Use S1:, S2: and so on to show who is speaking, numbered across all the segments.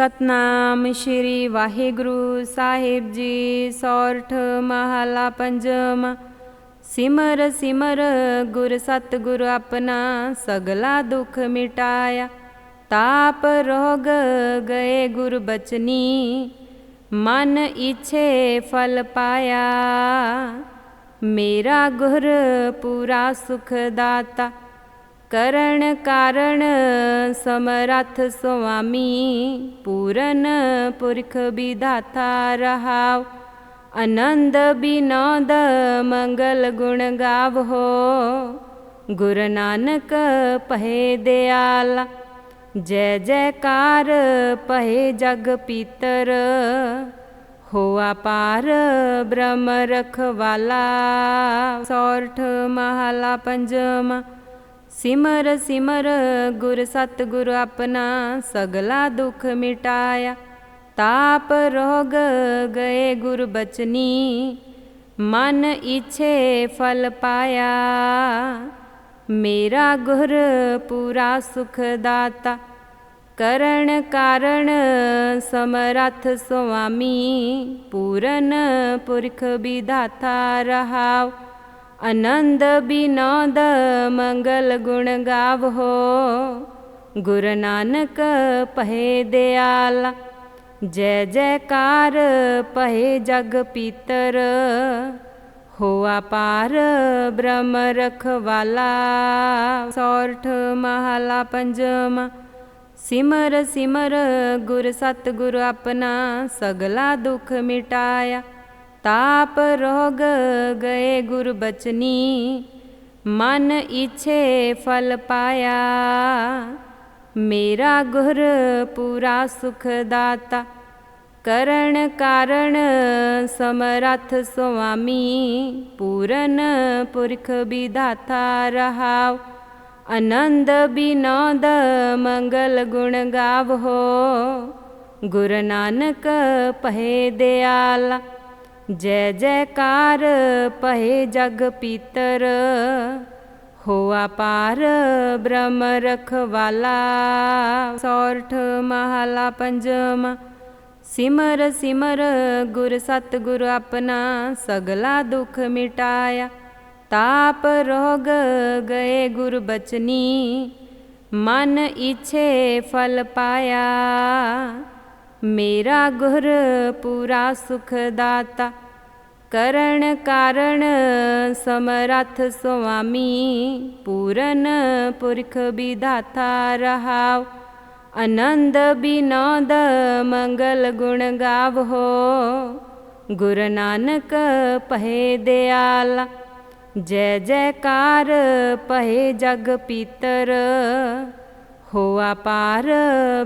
S1: ਸਤਨਾਮ ਸ਼੍ਰੀ ਵਾਹਿਗੁਰੂ ਸਾਹਿਬ ਜੀ, ਸੌਰਠ ਮਹਲਾ ਪੰਜਵਾ ਸਿਮਰ ਸਿਮਰ ਗੁਰ ਸਤਿਗੁਰ ਆਪਣਾ ਸਗਲਾ ਦੁਖ ਮਿਟਾਇਆ। ਤਾਪ ਰੋਗ ਗਏ ਗੁਰ ਬਚਨੀ, ਮਨ ਇਛੇ ਫਲ ਪਾਇਆ। ਮੇਰਾ ਗੁਰ ਪੂਰਾ ਸੁਖ ਦਾਤਾ ਕਰਨ ਕਾਰਣ ਸਮਰਥ ਸੁਆਮੀ ਪੂਰਨ ਪੁਰਖ ਵਿਧਾਤਾ ਰਹਾਉ। ਆਨੰਦ ਬਿਨੋਦ ਮੰਗਲ ਗੁਣ ਗਾਵੋ। ਗੁਰ ਨਾਨਕ ਪਹੇ ਦਿਆਲਾ, ਜੈ ਜੈਕਾਰ ਪਹੇ ਜਗ ਪੀਤਰ। ਹੋਆ ਪਾਰ ਬ੍ਰਹਮ ਰਖਵਾਲਾ, ਸੌਰਠ ਮਹਲਾ ਪੰਜਵਾ ਸਿਮਰ ਸਿਮਰ ਗੁਰ ਸਤਿਗੁਰ ਆਪਣਾ ਸਗਲਾ ਦੁਖ ਮਿਟਾਇਆ। ਤਾਪ ਰੋਗ ਗਏ ਗੁਰ ਬਚਨੀ, ਮਨ ਇਛੇ ਫਲ ਪਾਇਆ। ਮੇਰਾ ਗੁਰ ਪੂਰਾ ਸੁਖ ਦਾਤਾ, ਕਰਨ ਕਾਰਣ ਸਮਰਥ ਸੁਆਮੀ, ਪੂਰਨ ਪੁਰਖ ਵਿਦਾਤਾ ਰਹਾਉ। ਆਨੰਦ ਬਿਨੋਦ ਮੰਗਲ ਗੁਣ ਗਾਵੋ। ਗੁਰ ਨਾਨਕ ਪਹੇ ਦਿਆਲਾ, ਜੈ ਜੈਕਾਰ ਪਹੇ ਜਗ ਪੀਤਰ। ਹੋਆ ਪਾਰ ਬ੍ਰਹਮ ਰਖਵਾਲਾ, ਸੌਰਠ ਮਹਲਾ ਪੰਜਵਾ ਸਿਮਰ ਸਿਮਰ ਗੁਰ ਸਤਿਗੁਰ ਆਪਣਾ, ਸਗਲਾ ਦੁਖ ਮਿਟਾਇਆ। ਤਾਪ ਰੋਗ ਗਏ ਗੁਰ ਬਚਨੀ ਮਨ ਇਛੇ ਫਲ ਪਾਇਆ। ਮੇਰਾ ਗੁਰ ਪੂਰਾ ਸੁਖ ਦਾਤਾ, ਕਰਨ ਕਾਰਣ ਸਮਰਥ ਸੁਆਮੀ, ਪੂਰਨ ਪੁਰਖ ਵਿਧਾਤਾ ਰਹਾਉ। ਆਨੰਦ ਬਿਨੋਦ ਮੰਗਲ ਗੁਣ ਗਾਵੋ। ਗੁਰੂ ਨਾਨਕ ਪਹਿ ਦਿਆਲਾ। ਜੈ ਜੈਕਾਰ ਪਹੇ ਜਗ ਪੀਤਰ, ਹੋਆ ਪਾਰ ਬ੍ਰਹਮ ਰਖਵਾਲਾ। ਸੌਰਠ ਮਹਲਾ ਪੰਜਵਾ ਸਿਮਰ ਸਿਮਰ ਗੁਰ ਸਤਿਗੁਰ ਆਪਣਾ, ਸਗਲਾ ਦੁਖ ਮਿਟਾਇਆ। ਤਾਪ ਰੋਗ ਗਏ ਗੁਰ ਬਚਨੀ, ਮਨ ਇਛੇ ਫਲ ਪਾਇਆ। ਮੇਰਾ ਗੁਰ ਪੂਰਾ ਸੁਖ ਦਾਤਾ ਕਰਨ ਕਾਰਣ ਸਮਰਥ ਸੁਆਮੀ, ਪੂਰਨ ਪੁਰਖ ਵਿਧਾਤਾ ਰਹਾਉ। ਆਨੰਦ ਬਿਨੋਦ ਮੰਗਲ ਗੁਣ ਗਾਵੋ। ਗੁਰ ਨਾਨਕ ਪਹੇ ਦਿਆਲਾ, ਜੈ ਜੈਕਾਰ ਪਹੇ ਜਗ ਪੀਤਰ। ਹੋ ਪਾਰ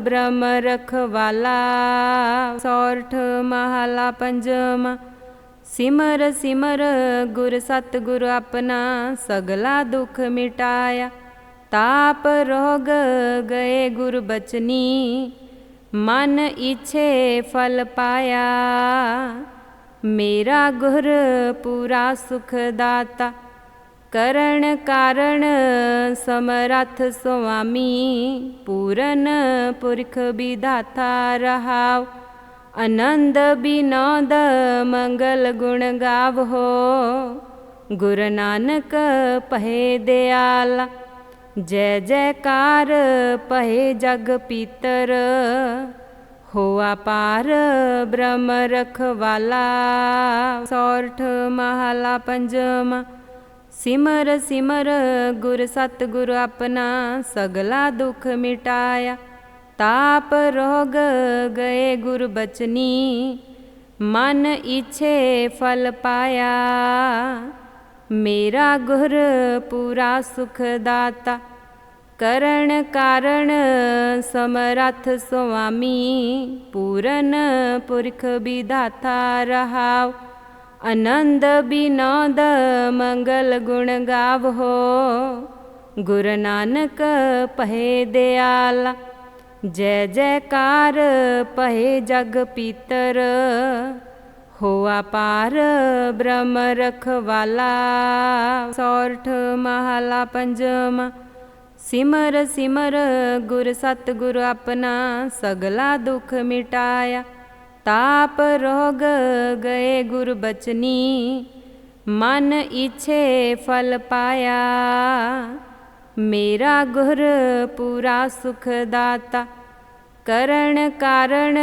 S1: ਬ੍ਰਹਮ ਰਖਵਾਲਾ, ਸੌਰਠ ਮਹਲਾ ਪੰਜਵਾ ਸਿਮਰ ਸਿਮਰ ਗੁਰ ਸਤਿਗੁਰ ਆਪਣਾ, ਸਗਲਾ ਦੁਖ ਮਿਟਾਇਆ। ਤਾਪ ਰੋਗ ਗਏ ਗੁਰ ਬਚਨੀ, ਮਨ ਇਛੇ ਫਲ ਪਾਇਆ। ਮੇਰਾ ਗੁਰ ਪੂਰਾ ਸੁਖ ਦਾਤਾ ਕਰਨ ਕਾਰਣ ਸਮਰਥ ਸੁਆਮੀ ਪੂਰਨ ਪੁਰਖ ਵਿਧਾਤਾ ਰਹਾਉ। ਆਨੰਦ ਬਿਨੋਦ ਮੰਗਲ ਗੁਣ ਗਾਵੋ। ਗੁਰ ਨਾਨਕ ਪਹੇ ਦਿਆਲਾ। ਜੈ ਜੈਕਾਰ ਪਹੇ ਜਗ ਪੀਤਰ। ਹੋਆ ਪਾਰ ਬ੍ਰਹਮ ਰਖਵਾਲਾ। ਸੌਰਠ ਮਹਲਾ ਪੰਜਵਾ ਸਿਮਰ ਸਿਮਰ ਗੁਰ ਸਤਿਗੁਰ ਆਪਣਾ ਸਗਲਾ ਦੁਖ ਮਿਟਾਇਆ। ਤਾਪ ਰੋਗ ਗਏ ਗੁਰ ਬਚਨੀ, ਮਨ ਇਛੇ ਫਲ ਪਾਇਆ। ਮੇਰਾ ਗੁਰ ਪੂਰਾ ਸੁਖ ਦਾਤਾ, ਕਰਨ ਕਾਰਣ ਸਮਰਥ ਸੁਆਮੀ, ਪੂਰਨ ਪੁਰਖ ਵਿਦਾਤਾ ਰਹਾਉ। ਆਨੰਦ ਬਿਨੋਦ ਮੰਗਲ ਗੁਣ ਗਾਵੋ, ਗੁਰ ਨਾਨਕ ਪਹੇ ਦਿਆਲਾ, ਜੈ ਜੈਕਾਰ ਪਹੇ ਜਗ ਪੀਤਰ, ਹੋਆ ਪਾਰ ਬ੍ਰਹਮ ਰਖਵਾਲਾ। ਸੌਰਠ ਮਹਲਾ ਪੰਜਵਾ ਸਿਮਰ ਸਿਮਰ ਗੁਰ ਸਤਿਗੁਰ ਆਪਣਾ, ਸਗਲਾ ਦੁਖ ਮਿਟਾਇਆ। ਤਾਪ ਰੋਗ ਗਏ ਗੁਰ ਬਚਨੀ, ਮਨ ਇਛੇ ਫਲ ਪਾਇਆ। ਮੇਰਾ ਗੁਰ ਪੂਰਾ ਸੁਖ ਦਾਤਾ, ਕਰਨ ਕਾਰਣ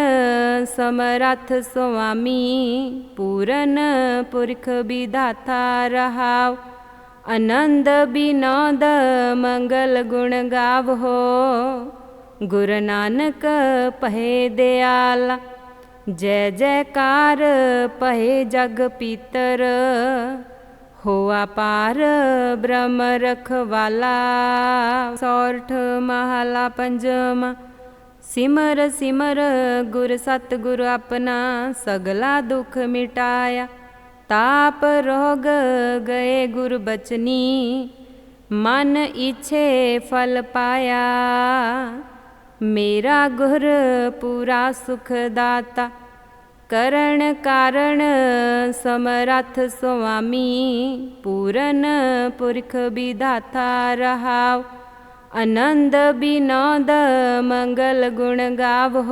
S1: ਸਮਰੱਥ ਸੁਆਮੀ, ਪੂਰਨ ਪੁਰਖ ਵਿਧਾਤਾ ਰਹਾਉ। ਆਨੰਦ ਬਿਨੋਦ ਮੰਗਲ ਗੁਣ ਗਾਵ। ਹੋ ਗੁਰੂ ਨਾਨਕ ਪਹਿ ਦਿਆਲਾ। ਜੈ ਜੈਕਾਰ ਪਹੇ ਜਗ ਪੀਤਰ, ਹੋਆ ਪਾਰ ਬ੍ਰਹਮ ਰਖਵਾਲਾ। ਸੋਰਠ ਮਹਲਾ ਪੰਜਵਾ ਸਿਮਰ ਸਿਮਰ ਗੁਰ ਸਤਿਗੁਰ ਆਪਣਾ, ਸਗਲਾ ਦੁਖ ਮਿਟਾਇਆ। ਤਾਪ ਰੋਗ ਗਏ ਗੁਰ ਬਚਨੀ, ਮਨ ਇਛੇ ਫਲ ਪਾਇਆ। ਮੇਰਾ ਗੁਰ ਪੂਰਾ ਸੁਖ ਦਾਤਾ ਕਰਨ ਕਾਰਣ ਸਮਰੱਥ ਸੁਆਮੀ ਪੂਰਨ ਪੁਰਖ ਵਿਧਾਤਾ ਰਹਾਉ। ਆਨੰਦ ਬਿਨੋਦ ਮੰਗਲ ਗੁਣ ਗਾਵੋ।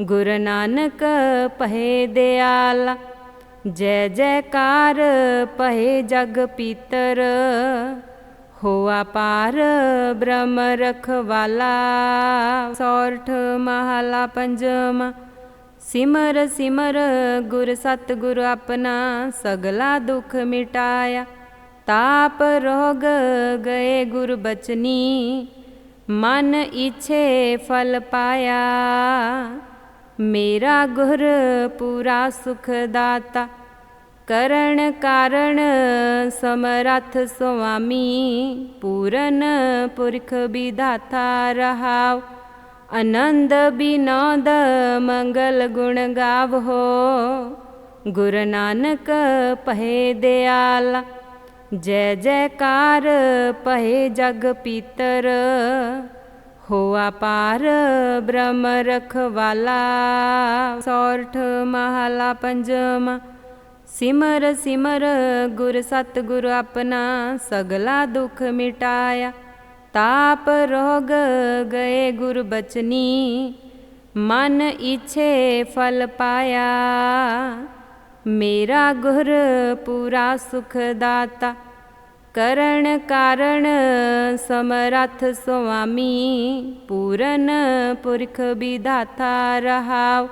S1: ਗੁਰ ਨਾਨਕ ਪਹੇ ਦਿਆਲਾ। ਜੈ ਜੈਕਾਰ ਪਹੇ ਜਗ ਪੀਤਰ। ਹੋਆ ਪਾਰ ਬ੍ਰਹਮ ਰਖਵਾਲਾ। ਸੋਰਠ ਮਹਲਾ ਪੰਜਵਾ ਸਿਮਰ ਸਿਮਰ ਗੁਰ ਸਤਿਗੁਰ ਆਪਣਾ ਸਗਲਾ ਦੁਖ ਮਿਟਾਇਆ। ਤਾਪ ਰੋਗ ਗਏ ਗੁਰ ਬਚਨੀ, ਮਨ ਇਛੇ ਫਲ ਪਾਇਆ। ਮੇਰਾ ਗੁਰ ਪੂਰਾ ਸੁਖ ਦਾਤਾ, ਕਰਨ ਕਾਰਣ ਸਮਰੱਥ ਸੁਆਮੀ, ਪੂਰਨ ਪੁਰਖ ਵਿਦਾਤਾ ਰਹਾਉ। ਆਨੰਦ ਬਿਨੋਦ ਮੰਗਲ ਗੁਣ ਗਾਵੋ। ਗੁਰ ਨਾਨਕ ਪਹੇ ਦਿਆਲਾ, ਜੈ ਜੈਕਾਰ ਪਹੇ ਜਗ ਪੀਤਰ। ਹੋਆ ਪਾਰ ਬ੍ਰਹਮ ਰਖਵਾਲਾ, ਸੋਰਠ ਮਹਲਾ ਪੰਜਵਾ ਸਿਮਰ ਸਿਮਰ ਗੁਰ ਸਤਿਗੁਰ ਆਪਣਾ, ਸਗਲਾ ਦੁਖ ਮਿਟਾਇਆ। ਤਾਪ ਰੋਗ ਗਏ ਗੁਰ ਬਚਨੀ, ਮਨ ਇਛੇ ਫਲ ਪਾਇਆ। ਮੇਰਾ ਗੁਰ ਪੂਰਾ ਸੁਖ ਦਾਤਾ, ਕਰਨ ਕਾਰਣ ਸਮਰੱਥ ਸੁਆਮੀ, ਪੂਰਨ ਪੁਰਖ ਵਿਧਾਤਾ ਰਹਾਉ।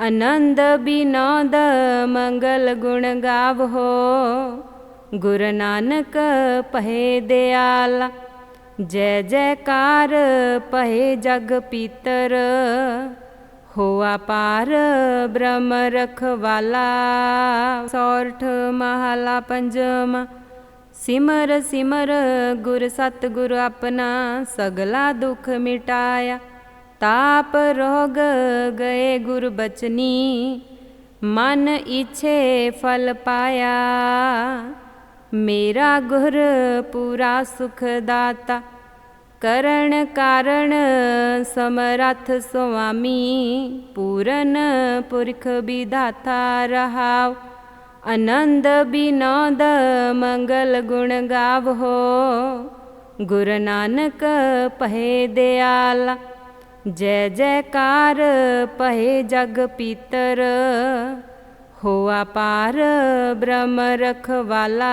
S1: ਆਨੰਦ ਬਿਨੋਦ ਮੰਗਲ ਗੁਣ ਗਾ ਹੋ ਗੁਰੂ ਨਾਨਕ ਪਹਿ ਦਿਆਲਾ। ਜੈ ਜੈਕਾਰ ਪਹੇ ਜਗ ਪੀਤਰ, ਹੋਆ ਪਾਰ ਬ੍ਰਹਮ ਰਖਵਾਲਾ। ਸੋਰਠ ਮਹਲਾ ਪੰਜਵਾ ਸਿਮਰ ਸਿਮਰ ਗੁਰ ਸਤਿਗੁਰ ਆਪਣਾ, ਸਗਲਾ ਦੁਖ ਮਿਟਾਇਆ। ਤਾਪ ਰੋਗ ਗਏ ਗੁਰ ਬਚਨੀ, ਮਨ ਇਛੇ ਫਲ ਪਾਇਆ। ਮੇਰਾ ਗੁਰ ਪੂਰਾ ਸੁਖ ਦਾਤਾ ਕਰਨ ਕਾਰਣ ਸਮਰੱਥ ਸੁਆਮੀ, ਪੂਰਨ ਪੁਰਖ ਵਿਧਾਤਾ ਰਹਾਉ, ਆਨੰਦ ਬਿਨੋਦ ਮੰਗਲ ਗੁਣ ਗਾਵੋ, ਗੁਰ ਨਾਨਕ ਪਹੇ ਦਿਆਲਾ, ਜੈ ਜੈਕਾਰ ਪਹੇ ਜਗ ਪੀਤਰ। ਹੋਆ ਪਾਰ ਬ੍ਰਹਮ ਰਖਵਾਲਾ,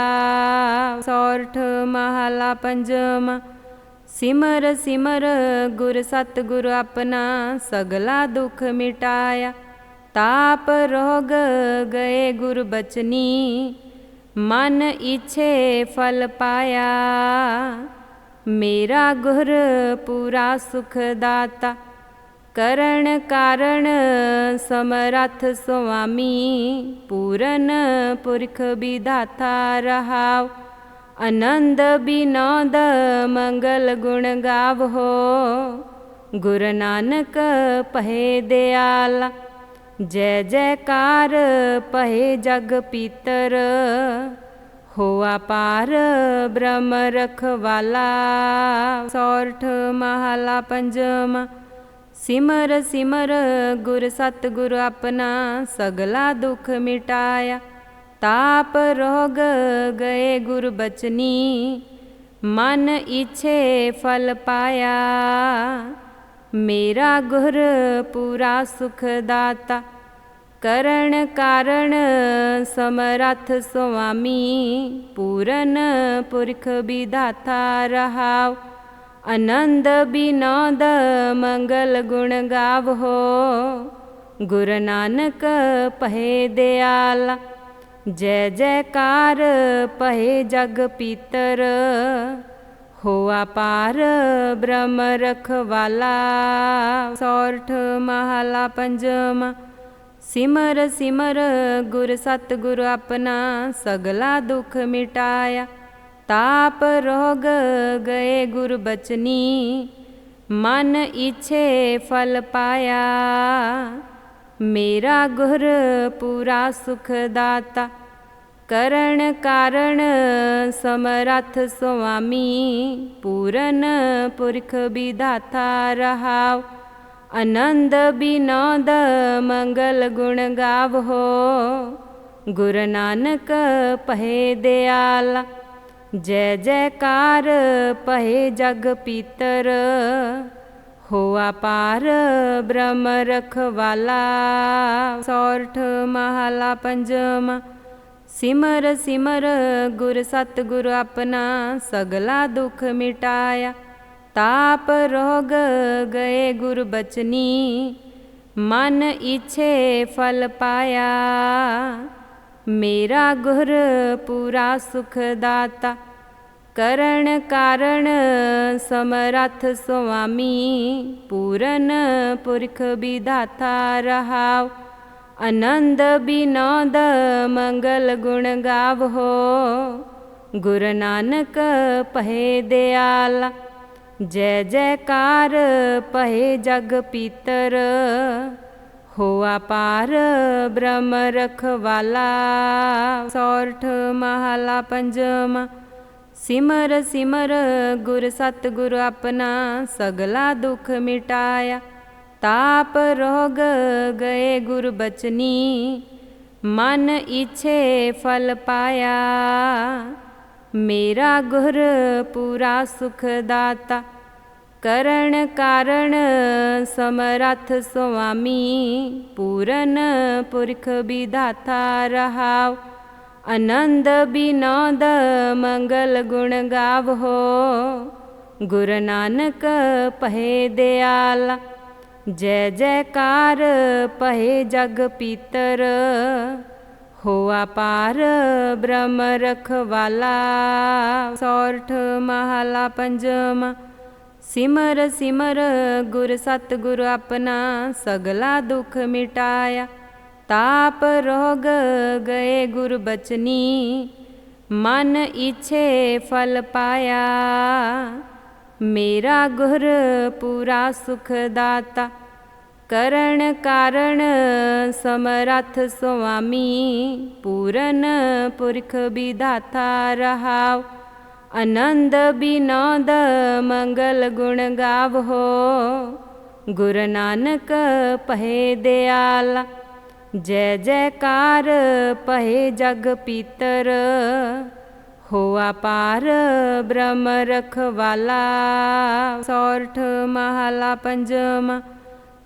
S1: ਸੋਰਠ ਮਹਲਾ ਪੰਜਵਾ ਸਿਮਰ ਸਿਮਰ ਗੁਰ ਸਤਿਗੁਰ ਆਪਣਾ, ਸਗਲਾ ਦੁਖ ਮਿਟਾਇਆ। ਤਾਪ ਰੋਗ ਗਏ ਗੁਰ ਬਚਨੀ, ਮਨ ਇਛੇ ਫਲ ਪਾਇਆ। ਮੇਰਾ ਗੁਰ ਪੂਰਾ ਸੁਖ ਦਾਤਾ। ਕਰਨ ਕਾਰਣ ਸਮਰੱਥ ਸੁਆਮੀ ਪੂਰਨ ਪੁਰਖ ਵਿਧਾਤਾ ਰਹਾਉ। ਆਨੰਦ ਬਿਨੋਦ ਮੰਗਲ ਗੁਣ ਗਾਵੋ। ਗੁਰ ਨਾਨਕ ਪਹੇ ਦਿਆਲਾ। ਜੈ ਜੈਕਾਰ ਪਹੇ ਜਗ ਪੀਤਰ। ਹੋਆ ਪਾਰ ਬ੍ਰਹਮ ਰਖਵਾਲਾ। ਸੋਰਠ ਮਹਲਾ ਪੰਜਵਾ ਸਿਮਰ ਸਿਮਰ ਗੁਰ ਸਤਿਗੁਰ ਆਪਣਾ ਸਗਲਾ ਦੁਖ ਮਿਟਾਇਆ। ਤਾਪ ਰੋਗ ਗਏ ਗੁਰ ਬਚਨੀ, ਮਨ ਇਛੇ ਫਲ ਪਾਇਆ। ਮੇਰਾ ਗੁਰ ਪੂਰਾ ਸੁਖ ਦਾਤਾ, ਕਰਨ ਕਾਰਣ ਸਮਰੱਥ ਸੁਆਮੀ, ਪੂਰਨ ਪੁਰਖ ਵਿਦਾਤਾ ਰਹਾਉ। ਆਨੰਦ ਬਿਨੋਦ ਮੰਗਲ ਗੁਣ ਗਾਵਹੋ ਗੁਰ ਨਾਨਕ ਪਹੇ ਦਿਆਲਾ, ਜੈ ਜੈਕਾਰ ਪਹੇ ਜਗ ਪੀਤਰ। ਹੋਆ ਪਾਰ ਬ੍ਰਹਮ ਰਖਵਾਲਾ, ਸੋਰਠ ਮਹਲਾ ਪੰਜਵਾ ਸਿਮਰ ਸਿਮਰ ਗੁਰ ਸਤ ਗੁਰ ਆਪਣਾ, ਸਗਲਾ ਦੁਖ ਮਿਟਾਇਆ। ਤਾਪ ਰੋਗ ਗਏ ਗੁਰ ਬਚਨੀ, ਮਨ ਇਛੇ ਫਲ ਪਾਇਆ। ਮੇਰਾ ਗੁਰ ਪੂਰਾ ਸੁਖ ਦਾਤਾ, ਕਰਨ ਕਾਰਣ ਸਮਰੱਥ ਸੁਆਮੀ, ਪੂਰਨ ਪੁਰਖ ਵਿਧਾਤਾ ਰਹਾਉ। ਆਨੰਦ ਬਿਨੋਦ ਮੰਗਲ ਗੁਣ ਗਾਵਹੋ ਗੁਰੂ ਨਾਨਕ ਪਹੇ ਦਿਆਲਾ। ਜੈ ਜੈਕਾਰ ਪਹੇ ਜਗ ਪੀਤਰ, ਹੋਆ ਪਾਰ ਬ੍ਰਹਮ ਰਖਵਾਲਾ। ਸੋਰਠ ਮਹਲਾ ਪੰਜਵਾ ਸਿਮਰ ਸਿਮਰ ਗੁਰ ਸਤ ਗੁਰ ਆਪਣਾ, ਸਗਲਾ ਦੁਖ ਮਿਟਾਇਆ। ਤਾਪ ਰੋਗ ਗਏ ਗੁਰ ਬਚਨੀ, ਮਨ ਇਛੇ ਫਲ ਪਾਇਆ। ਮੇਰਾ ਗੁਰ ਪੂਰਾ ਸੁਖ ਦਾਤਾ ਕਰਨ ਕਾਰਣ ਸਮਰੱਥ ਸੁਆਮੀ, ਪੂਰਨ ਪੁਰਖ ਵਿਧਾਤਾ ਰਹਾਉ, ਆਨੰਦ ਬਿਨੋਦ ਮੰਗਲ ਗੁਣ ਗਾਵਹੋ ਗੁਰ ਨਾਨਕ ਪਹੇ ਦਿਆਲਾ, ਜੈ ਜੈਕਾਰ ਪਹੇ ਜਗ ਪੀਤਰ। ਹੋਆ ਪਾਰ ਬ੍ਰਹਮ ਰਖਵਾਲਾ, ਸੋਰਠ ਮਹਲਾ ਪੰਜਵਾ ਸਿਮਰ ਸਿਮਰ ਗੁਰ ਸਤ ਗੁਰ ਆਪਣਾ ਸਗਲਾ ਦੁਖ ਮਿਟਾਇਆ। ਤਾਪ ਰੋਗ ਗਏ ਗੁਰ ਬਚਨੀ, ਮਨ ਇਛੇ ਫਲ ਪਾਇਆ। ਮੇਰਾ ਗੁਰ ਪੂਰਾ ਸੁਖ ਦਾਤਾ। ਕਰਨ ਕਾਰਣ ਸਮਰੱਥ ਸੁਆਮੀ ਪੂਰਨ ਪੁਰਖ ਵਿਧਾਤਾ ਰਹਾਉ। ਆਨੰਦ ਬਿਨੋਦ ਮੰਗਲ ਗੁਣ ਗਾਵਹੋ ਗੁਰ ਨਾਨਕ ਪਹੇ ਦਿਆਲਾ। ਜੈ ਜੈਕਾਰ ਪਹੇ ਜਗ ਪੀਤਰ। ਹੋਆ ਪਾਰ ਬ੍ਰਹਮ ਰਖਵਾਲਾ। ਸੋਰਠ ਮਹਲਾ ਪੰਜਵਾ ਸਿਮਰ ਸਿਮਰ ਗੁਰ ਸਤ ਗੁਰ ਆਪਣਾ ਸਗਲਾ ਦੁਖ ਮਿਟਾਇਆ। ਤਾਪ ਰੋਗ ਗਏ ਗੁਰ ਬਚਨੀ, ਮਨ ਇਛੇ ਫਲ ਪਾਇਆ। ਮੇਰਾ ਗੁਰ ਪੂਰਾ ਸੁਖ ਦਾਤਾ, ਕਰਨ ਕਾਰਣ ਸਮਰੱਥ ਸੁਆਮੀ, ਪੂਰਨ ਪੁਰਖ ਵਿਦਾਤਾ ਰਹਾਉ। ਆਨੰਦ ਬਿਨੋਦ ਮੰਗਲ ਗੁਣ ਗਾਵਹੋ ਗੁਰ ਨਾਨਕ ਪਹੇ ਦਿਆਲਾ, ਜੈ ਜੈਕਾਰ ਪਹੇ ਜਗ ਪੀਤਰ। ਹੋਆ ਪਾਰ ਬ੍ਰਹਮ ਰਖਵਾਲਾ, ਸੋਰਠ ਮਹਲਾ ਪੰਜਵਾ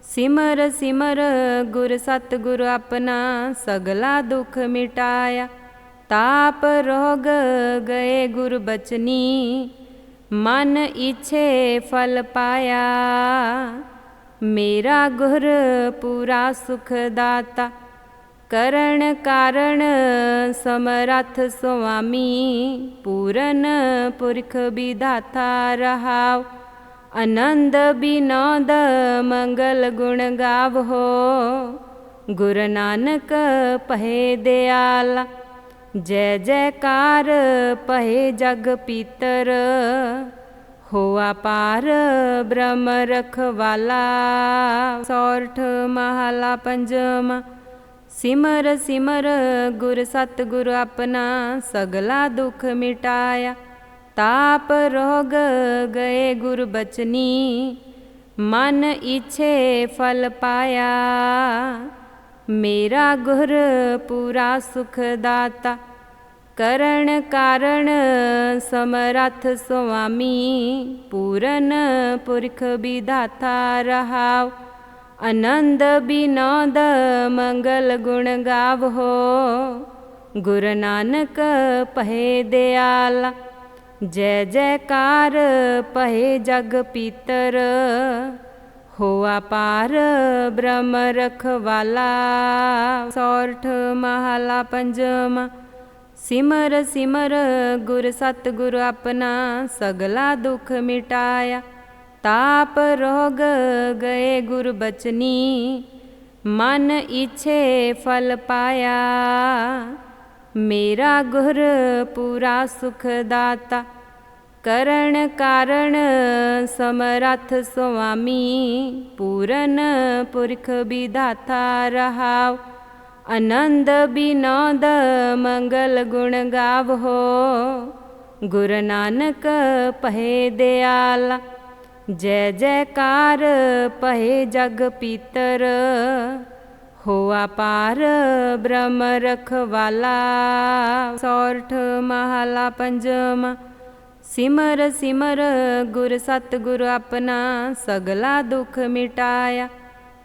S1: ਸਿਮਰ ਸਿਮਰ ਗੁਰ ਸਤ ਗੁਰ ਆਪਣਾ, ਸਗਲਾ ਦੁਖ ਮਿਟਾਇਆ। ਤਾਪ ਰੋਗ ਗਏ ਗੁਰ ਬਚਨੀ, ਮਨ ਇਛੇ ਫਲ ਪਾਇਆ। ਮੇਰਾ ਗੁਰ ਪੂਰਾ ਸੁਖ ਦਾਤਾ, ਕਰਨ ਕਾਰਣ ਸਮਰੱਥ ਸੁਆਮੀ, ਪੂਰਨ ਪੁਰਖ ਵਿਧਾਤਾ ਰਹਾਉ। ਆਨੰਦ ਬਿਨੋਦ ਮੰਗਲ ਗੁਣ ਗਾਵਹੋ ਗੁਰੂ ਨਾਨਕ ਪਹੇ ਦਿਆਲਾ। ਜੈ ਜੈਕਾਰ ਪਹੇ ਜਗ ਪੀਤਰ, ਹੋਆ ਪਾਰ ਬ੍ਰਹਮ ਰਖਵਾਲਾ। ਸੋਰਠ ਮਹਲਾ ਪੰਜਵਾ ਸਿਮਰ ਸਿਮਰ ਗੁਰ ਸਤ ਗੁਰ ਆਪਣਾ, ਸਗਲਾ ਦੁਖ ਮਿਟਾਇਆ। ਤਾਪ ਰੋਗ ਗਏ ਗੁਰ ਬਚਨੀ, ਮਨ ਇਛੇ ਫਲ ਪਾਇਆ। ਮੇਰਾ ਗੁਰ ਪੂਰਾ ਸੁਖ ਦਾਤਾ ਕਰਨ ਕਾਰਣ ਸਮਰੱਥ ਸੁਆਮੀ, ਪੂਰਨ ਪੁਰਖ ਵਿਧਾਤਾ ਰਹਾਉ, ਆਨੰਦ ਬਿਨੋਦ ਮੰਗਲ ਗੁਣ ਗਾਵਹੋ ਗੁਰ ਨਾਨਕ ਪਹੇ ਦਿਆਲਾ, ਜੈ ਜੈਕਾਰ ਪਹੇ ਜਗ ਪੀਤਰ ਹੋ ਪਾਰ ਬ੍ਰਹਮ ਰਖਵਾਲਾ, ਸੋਰਠ ਮਹਲਾ ਪੰਜਵਾ ਸਿਮਰ ਸਿਮਰ ਗੁਰ ਸਤ ਗੁਰ ਆਪਣਾ ਸਗਲਾ ਦੁਖ ਮਿਟਾਇਆ। ਤਾਪ ਰੋਗ ਗਏ ਗੁਰ ਬਚਨੀ, ਮਨ ਇਛੇ ਫਲ ਪਾਇਆ। ਮੇਰਾ ਗੁਰ ਪੂਰਾ ਸੁਖ ਦਾਤਾ ਕਰਨ ਕਾਰਣ ਸਮਰੱਥ ਸੁਆਮੀ ਪੂਰਨ ਪੁਰਖ ਵਿਧਾਤਾ ਰਹਾਉ। ਆਨੰਦ ਬਿਨੋਦ ਮੰਗਲ ਗੁਣ ਗਾਵਹੋ ਗੁਰ ਨਾਨਕ ਪਹੇ ਦਿਆਲਾ, ਜੈ ਜੈਕਾਰ ਪਹੇ ਜਗ ਪੀਤਰ। ਹੋਆ ਪਾਰ ਬ੍ਰਹਮ ਰਖਵਾਲਾ, ਸੋਰਠ ਮਹਲਾ ਪੰਜਵਾ ਸਿਮਰ ਸਿਮਰ ਗੁਰ ਸਤ ਗੁਰ ਆਪਣਾ ਸਗਲਾ ਦੁਖ ਮਿਟਾਇਆ।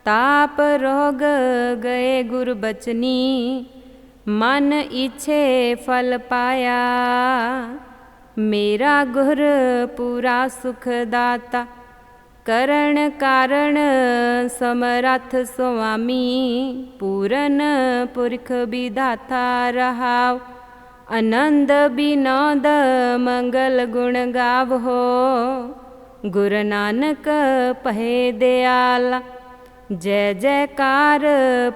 S1: ਤਾਪ ਰੋਗ ਗਏ ਗੁਰ ਬਚਨੀ, ਮਨ ਇਛੇ ਫਲ ਪਾਇਆ। ਮੇਰਾ ਗੁਰ ਪੂਰਾ ਸੁਖ ਦਾਤਾ, ਕਰਨ ਕਾਰਣ ਸਮਰੱਥ ਸੁਆਮੀ, ਪੂਰਨ ਪੁਰਖ ਵਿਦਾਤਾ ਰਹਾਉ। ਆਨੰਦ ਬਿਨੋਦ ਮੰਗਲ ਗੁਣ ਗਾਵਹੋ ਗੁਰ ਨਾਨਕ ਪਹੇ ਦਿਆਲਾ, ਜੈ ਜੈਕਾਰ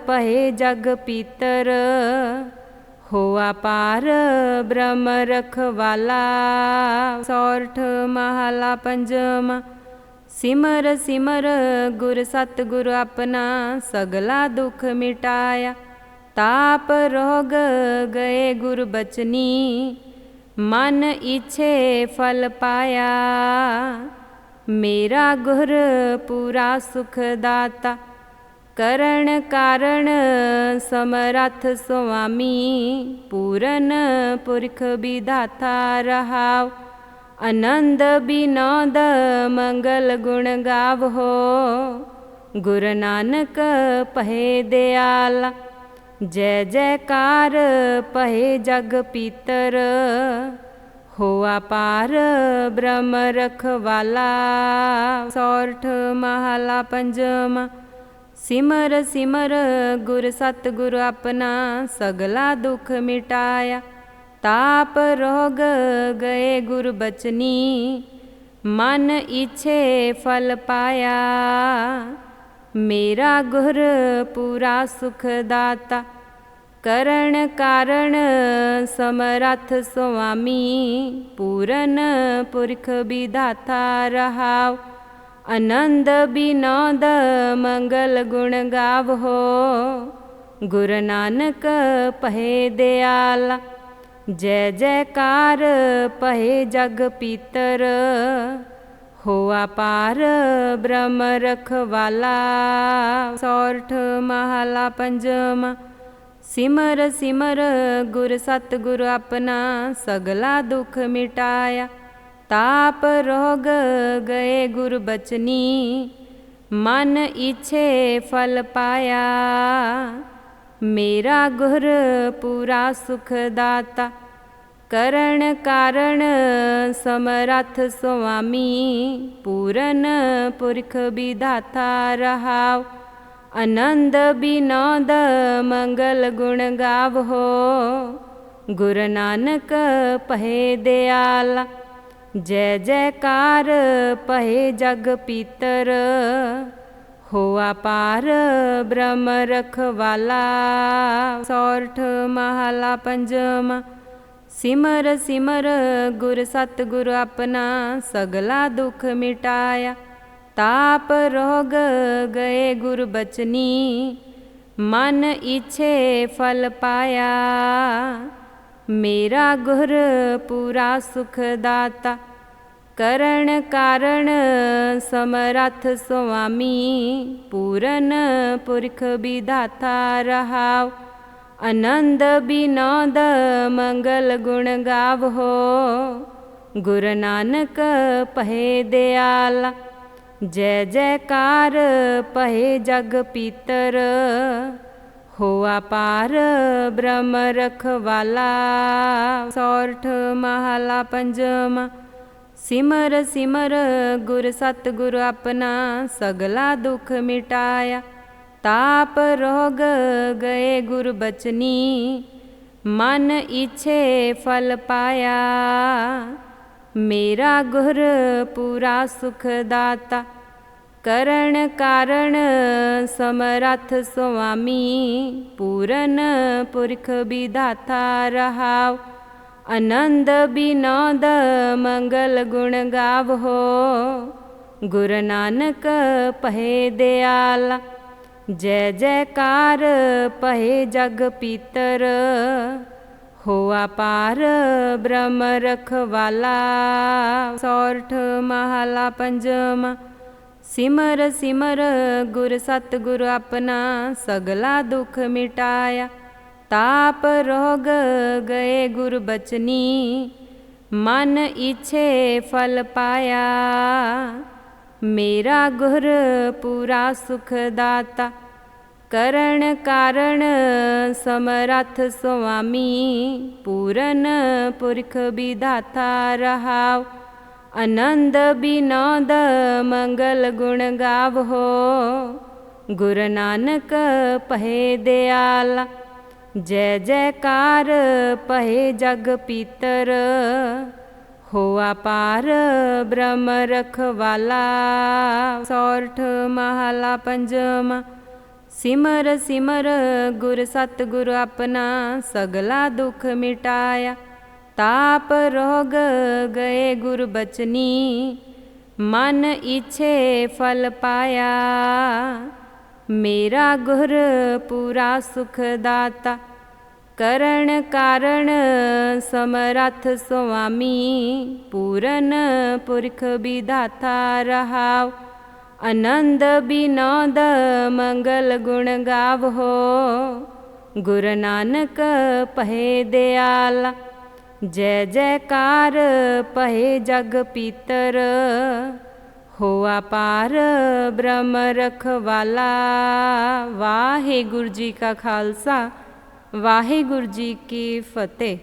S1: ਪਹੇ ਜਗ ਪੀਤਰ, ਹੋਆ ਪਾਰ ਬ੍ਰਹਮ ਰਖਵਾਲਾ, ਸੋਰਠ ਮਹਲਾ ਪੰਜਵਾ ਸਿਮਰ ਸਿਮਰ ਗੁਰ ਸਤ ਗੁਰ ਆਪਣਾ, ਸਗਲਾ ਦੁਖ ਮਿਟਾਇਆ। ਤਾਪ ਰੋਗ ਗਏ ਗੁਰ ਬਚਨੀ ਮਨ ਇਛੇ ਫਲ ਪਾਇਆ। ਮੇਰਾ ਗੁਰ ਪੂਰਾ ਸੁਖ ਦਾਤਾ, ਕਰਨ ਕਾਰਣ ਸਮਰੱਥ ਸੁਆਮੀ, ਪੂਰਨ ਪੁਰਖ ਵਿਧਾਤਾ ਰਹਾਉ। ਆਨੰਦ ਬਿਨੋਦ ਮੰਗਲ ਗੁਣ ਗਾਵਹੋ ਗੁਰੂ ਨਾਨਕ ਪਹਿ ਦਿਆਲਾ। ਜੈ ਜੈਕਾਰ ਪਹੇ ਜਗ ਪੀਤਰ, ਹੋਆ ਪਾਰ ਬ੍ਰਹਮ ਰਖਵਾਲਾ। ਸੋਰਠ ਮਹਲਾ ਪੰਜਵਾ ਸਿਮਰ ਸਿਮਰ ਗੁਰ ਸਤ ਗੁਰ ਆਪਣਾ, ਸਗਲਾ ਦੁਖ ਮਿਟਾਇਆ। ਤਾਪ ਰੋਗ ਗਏ ਗੁਰ ਬਚਨੀ, ਮਨ ਇਛੇ ਫਲ ਪਾਇਆ। ਮੇਰਾ ਗੁਰ ਪੂਰਾ ਸੁਖ ਦਾਤਾ ਕਰਨ ਕਾਰਣ ਸਮਰੱਥ ਸੁਆਮੀ, ਪੂਰਨ ਪੁਰਖ ਵਿਧਾਤਾ ਰਹਾਉ। ਆਨੰਦ ਬਿਨੋਦ ਮੰਗਲ ਗੁਣ ਗਾਵਹੋ ਗੁਰ ਨਾਨਕ ਪਹੇ ਦਿਆਲਾ, ਜੈ ਜੈਕਾਰ ਪਹੇ ਜਗ ਪੀਤਰ। ਹੋ ਪਾਰ ਬ੍ਰਹਮ ਰਖਵਾਲਾ, ਸੋਰਠ ਮਹਲਾ ਪੰਜਵਾ ਸਿਮਰ ਸਿਮਰ ਗੁਰ ਸਤ ਗੁਰ ਆਪਣਾ, ਸਗਲਾ ਦੁਖ ਮਿਟਾਇਆ। ਤਾਪ ਰੋਗ ਗਏ ਗੁਰ ਬਚਨੀ, ਮਨ ਇਛੇ ਫਲ ਪਾਇਆ। ਮੇਰਾ ਗੁਰ ਪੂਰਾ ਸੁਖ ਦਾਤਾ ਕਰਨ ਕਾਰਣ ਸਮਰੱਥ ਸੁਆਮੀ ਪੂਰਨ ਪੁਰਖ ਵਿਧਾਤਾ ਰਹਾਉ। ਆਨੰਦ ਬਿਨੋਦ ਮੰਗਲ ਗੁਣ ਗਾਵਹੋ ਗੁਰ ਨਾਨਕ ਪਹੇ ਦਿਆਲਾ। ਜੈ ਜੈਕਾਰ ਪਹੇ ਜਗ ਪੀਤਰ। ਹੋਆ ਪਾਰ ਬ੍ਰਹਮ ਰਖਵਾਲਾ। ਸੋਰਠ ਮਹਲਾ ਪੰਜਵਾ ਸਿਮਰ ਸਿਮਰ ਗੁਰ ਸਤ ਗੁਰ ਆਪਣਾ ਸਗਲਾ ਦੁਖ ਮਿਟਾਇਆ। ਤਾਪ ਰੋਗ ਗਏ ਗੁਰ ਬਚਨੀ, ਮਨ ਇਛੇ ਫਲ ਪਾਇਆ। ਮੇਰਾ ਗੁਰ ਪੂਰਾ ਸੁਖ ਦਾਤਾ, ਕਰਨ ਕਾਰਣ ਸਮਰੱਥ ਸੁਆਮੀ, ਪੂਰਨ ਪੁਰਖ ਵਿਦਾਤਾ ਰਹਾਉ। ਆਨੰਦ ਬਿਨੋਦ ਮੰਗਲ ਗੁਣ ਗਾਵੋ, ਗੁਰ ਨਾਨਕ ਪਹੇ ਦਿਆਲਾ, ਜੈ ਜੈਕਾਰ ਪਹੇ ਜਗ ਪੀਤਰ, ਹੋਆ ਪਾਰ ਬ੍ਰਹਮ ਰਖਵਾਲਾ। ਸੋਰਠ ਮਹਲਾ ਪੰਜਵਾ ਸਿਮਰ ਸਿਮਰ ਗੁਰ ਸਤ ਗੁਰ ਆਪਣਾ, ਸਗਲਾ ਦੁਖ ਮਿਟਾਇਆ। ਤਾਪ ਰੋਗ ਗਏ ਗੁਰ ਬਚਨੀ, ਮਨ ਇਛੇ ਫਲ ਪਾਇਆ। ਮੇਰਾ ਗੁਰ ਪੂਰਾ ਸੁਖ ਦਾਤਾ, ਕਰਨ ਕਾਰਣ ਸਮਰਥ ਸੁਆਮੀ, ਪੂਰਨ ਪੁਰਖ ਵਿਧਾਤਾ ਰਹਾਉ। ਆਨੰਦ ਬਿਨੋਦ ਮੰਗਲ ਗੁਣ ਗਾ ਹੋ ਗੁਰੂ ਨਾਨਕ ਪਹੇ ਦਿਆਲਾ। ਜੈ ਜੈਕਾਰ ਪਹੇ ਜਗ ਪੀਤਰ, ਹੋਆ ਪਾਰ ਬ੍ਰਹਮ ਰਖਵਾਲਾ। ਸੋਰਠ ਮਹਲਾ ਪੰਜਵਾ ਸਿਮਰ ਸਿਮਰ ਗੁਰ ਸਤ ਗੁਰ ਆਪਣਾ, ਸਗਲਾ ਦੁਖ ਮਿਟਾਇਆ। ਤਾਪ ਰੋਗ ਗਏ ਗੁਰ ਬਚਨੀ, ਮਨ ਇਛੇ ਫਲ ਪਾਇਆ। ਮੇਰਾ ਗੁਰ ਪੂਰਾ ਸੁਖ ਦਾਤਾ ਕਰਨ ਕਾਰਣ ਸਮਰਥ ਸੁਆਮੀ, ਪੂਰਨ ਪੁਰਖ ਵਿਧਾਤਾ ਰਹਾਉ, ਆਨੰਦ ਬਿਨੋਦ ਮੰਗਲ ਗੁਣ ਗਾਵੋ, ਗੁਰ ਨਾਨਕ ਪਹੇ ਦਿਆਲਾ, ਜੈ ਜੈਕਾਰ ਪਹੇ ਜਗ ਪੀਤਰ। ਹੋਆ ਪਾਰ ਬ੍ਰਹਮ ਰਖਵਾਲਾ, ਸੋਰਠ ਮਹਲਾ ਪੰਜਵਾ ਸਿਮਰ ਸਿਮਰ ਗੁਰ ਸਤ ਗੁਰ ਆਪਣਾ, ਸਗਲਾ ਦੁਖ ਮਿਟਾਇਆ। ਤਾਪ ਰੋਗ ਗਏ ਗੁਰ ਬਚਨੀ, ਮਨ ਇਛੇ ਫਲ ਪਾਇਆ। ਮੇਰਾ ਗੁਰ ਪੂਰਾ ਸੁਖ ਦਾਤਾ। ਕਰਨ ਕਾਰਣ ਸਮਰਥ ਸੁਆਮੀ ਪੂਰਨ ਪੁਰਖ ਵਿਧਾਤਾ ਰਹਾਉ। ਆਨੰਦ ਬਿਨੋਦ ਮੰਗਲ ਗੁਣ ਗਾਵੋ। ਗੁਰ ਨਾਨਕ ਪਹੇ ਦਿਆਲਾ। ਜੈ ਜੈਕਾਰ ਪਹੇ ਜਗ ਪੀਤਰ। ਹੋਆ ਪਾਰ ਬ੍ਰਹਮ ਰਖਵਾਲਾ। ਵਾਹਿਗੁਰੂ ਜੀ ਕਾ ਖਾਲਸਾ। ਵਾਹਿਗੁਰੂ ਜੀ ਕੀ ਫਤਿਹ।